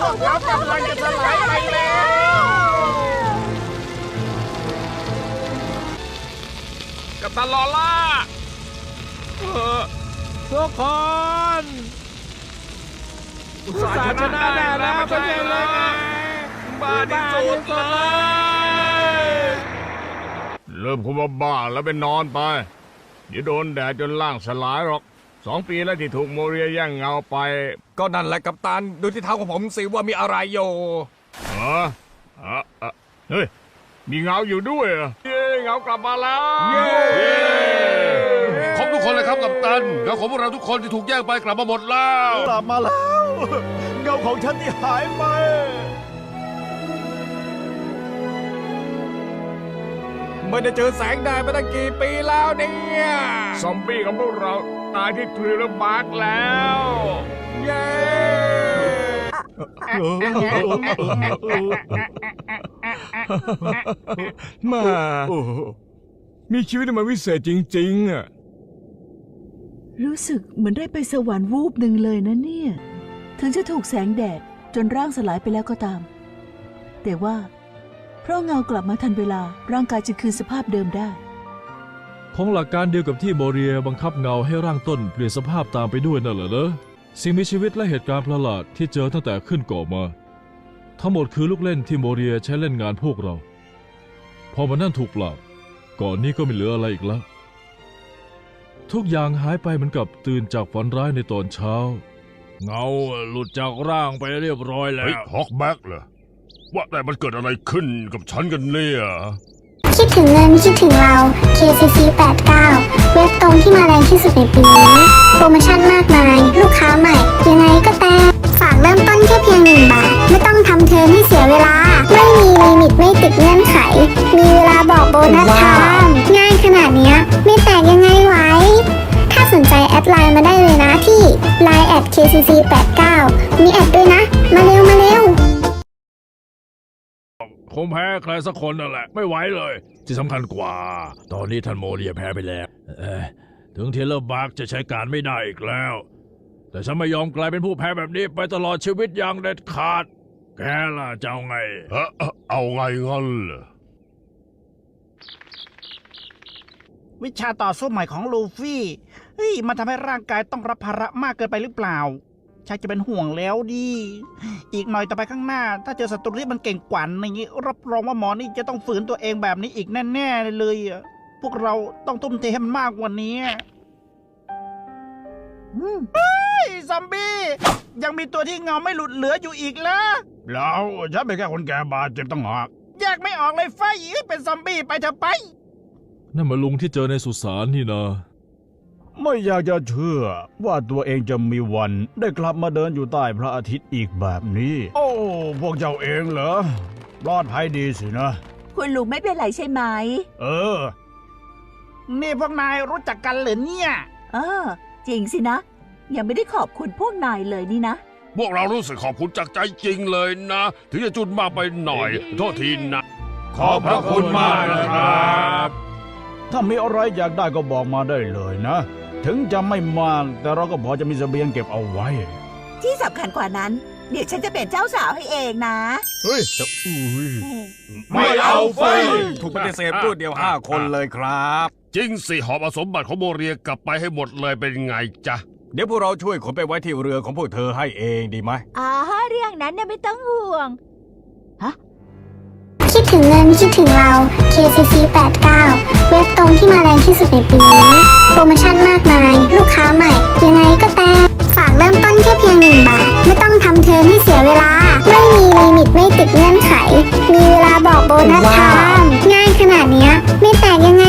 พวกเรากำลังจะสลายไปแล้ว กับตันลอล่าเออทุกคนอุตส่าห์ชนะได้แล้วไม่ใช่เหรบ้าที่สุดเลยเริ่มคุมบ้าแล้วไปนอนไป เดี๋ยวโดนแดดจนล่างสลายหรอก สองปีแล้วที่ถูกโมเรียแย่งเงาไป ก็นั่นแหละกับตันดูที่เท้าของผมสิว่ามีอะไรอยู่เออเออเออเฮ้ย มีเงาอยู่ด้วยเหรอเย้เงากลับมาแล้วครบทุกคนเลยครับกับตันเงาของพวกเราทุกคนที่ถูกแย่งไปกลับมาหมดแล้ว กลับมาแล้ว เงาของฉันที่หายไป ไม่ได้เจอแสงแดดมาตั้งกี่ปีแล้วเนี่ยซอมบี้ของพวกเราตายที่ทรีลบาร์กแล้ว เย้มามีชีวิตที่มันวิเศษจริง ๆอะรู้สึกเหมือนได้ไปสวรรค์วูบหนึ่งเลยนะเนี่ย ถึงจะถูกแสงแดดจนร่างสลายไปแล้วก็ตาม แต่ว่าเพ ราะเงากลับมาทันเวลาร่างกายจะคืนสภาพเดิมได้ ของหลักการเดียวกับที่โมเรียบังคับเงาให้ร่างต้นเปลี่ยนสภาพตามไปด้วยนั่นแหละเนอะสิ่งมีชีวิตและเหตุการณ์ประหลาดที่เจอตั้งแต่ขึ้นก่อมา ทั้งหมดคือลูกเล่นที่โมเรียใช้เล่นงานพวกเรา พอมันนั่นถูกปราบก่อนนี้ก็ไม่เหลืออะไรอีกแล้ว ทุกอย่างหายไปเหมือนกับตื่นจากฝันร้ายในตอนเช้า เงาหลุดจากร่างไปเรียบร้อยแล้เฮ้ยว ฮอกแบ็กเหรอ ว่าแต่มันเกิดอะไรขึ้นกับฉันกันเนี่ยคิดถึงเงินคิดถึงเรา KCC 89 เว็บตรงที่มาแรงที่สุดในปีนี้ โปรโมชั่นมากมาย ลูกค้าใหม่ ยังไงก็แต่ ฝากเริ่มต้นแค่เพียงหนึ่งบาท ไม่ต้องทำเทอมให้เสียเวลา ไม่มีลิมิตไม่ติดเงื่อนไข มีเวลาบอกโบนัสไทม์ง่ายขนาดนี้ไม่แตกยังไงไหวถ้าสนใจแอดไลน์มาได้เลยนะที่ line at KCC 89 มีแอดด้วย ผมแพ้ใครสักคนนั่นแหละ ไม่ไหวเลย ที่สำคัญกว่า ตอนนี้ท่านโมเรียแพ้ไปแล้วเอ้ยถึงเทเลอร์บาร์กจะใช้การไม่ได้อีกแล้ว แต่ฉันไม่ยอมกลายเป็นผู้แพ้แบบนี้ ไปตลอดชีวิตอย่างเด็ดขาด แกล่ะจะเอาไงเอ้อเอ้อเอาไงงั้นเหรอวิชาต่อสู้ใหม่ของลูฟี่เฮ้ยมันทำให้ร่างกายต้องรับภาระมากเกินไปหรือเปล่า ชักจะเป็นห่วงแล้วดิ อีกหน่อยต่อไปข้างหน้า ถ้าเจอศัตรูที่มันเก่งกว่านี้รับรองว่าหมอนี่จะต้องฝืนตัวเองแบบนี้อีกแน่ๆเลยอะพวกเราต้องทุ่มเทให้มันมากกว่านี้อืมเฮ้ยซอมบี้ ยังมีตัวที่เงาไม่หลุดเหลืออยู่อีกเหรอแล้วฉันเป็นแค่คนแก่บาดเจ็บตั้งหากแยกไม่ออกเลยไฟเอ้ยเป็นซอมบี้ไปเถอะไป นั่นมาลุงที่เจอในสุสานนี่นะ ไม่อยากจะเชื่อ ว่าตัวเองจะมีวันได้กลับมาเดินอยู่ใต้พระอาทิตย์อีกแบบนี้ โอ้พวกเจ้าเองเหรอรอดภัยดีสินะ คุณลุงไม่เป็นไรใช่ไหม เออ นี่พวกนายรู้จักกันเหรือเนี่ย เออ จริงสินะ ยังไม่ได้ขอบคุณพวกนายเลยนี่นะ พวกเรารู้สึกขอบคุณจากใจจริงเลยนะ ถึงจะจุดมากไปหน่อย โทษทีนะ ขอบพระคุณมากนะครับ ถ้ามีอะไรอยากได้ก็บอกมาได้เลยนะ ถึงจะไม่มาก แต่เราก็พอจะมีเสบียงเก็บเอาไว้ ที่สำคัญกว่านั้น เดี๋ยวฉันจะเป็นเจ้าสาวให้เองนะ เฮ้ยจะอุ้ยไม่เอาไฟถูกปฏิเสธพูดเดียวห้าคนเลยครับ จริงสิหอบเอาสมบัติของโมเรียกลับไปให้หมดเลยเป็นไงจ๊ะ เดี๋ยวพวกเราช่วยขนไปไว้ที่เรือของพวกเธอให้เองดีไหม อ๋อเรื่องนั้นเนี่ยไม่ต้องห่วงคิด ถึงเงินคิดถึงเรา KCC 89 เว็บตรงที่มาแรงที่สุดในปีนี้ โปรโมชั่นมากมาย ลูกค้าใหม่ ยังไงก็แต่ฝากเริ่มต้นแค่เพียงหนึ่งบาท ไม่ต้องทำเทอมให้เสียเวลา ไม่มีลิมิตไม่ติดเงื่อนไข มีเวลาบอกโบนัสทามง่ายขนาดนี้ไม่แตกยังไง